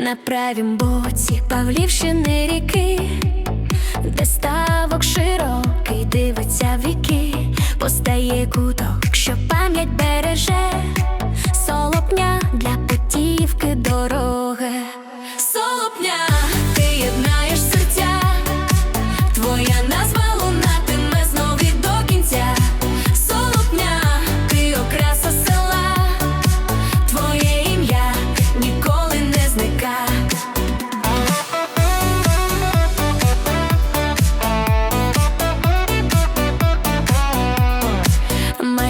на правім боці Павлівщини ріки, де ставок широкий, дивиться віки, постає куток, що пам'ять береже,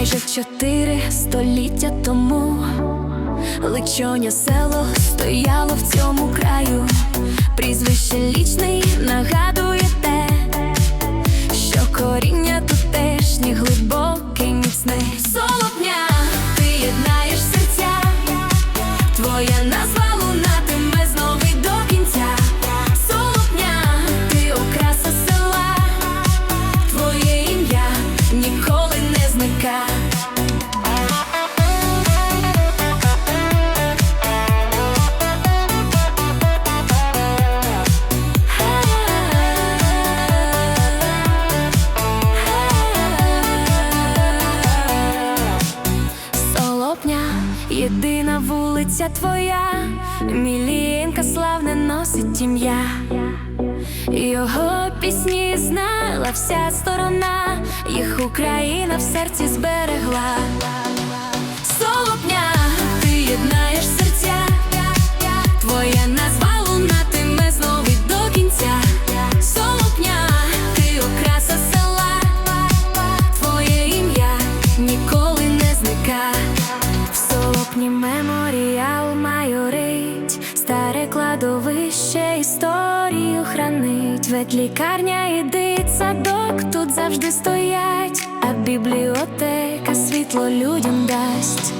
Майже чотири століття тому. Личоня село стояло в цьому краю, прізвище лічний нагадує вулиця твоя, мілінка славне носить ім'я. Його пісні знала вся сторона, їх Україна в серці зберегла. Кладовище історію хранить. Ветлікарня і дитсадок тут завжди стоять, а бібліотека світло людям дасть.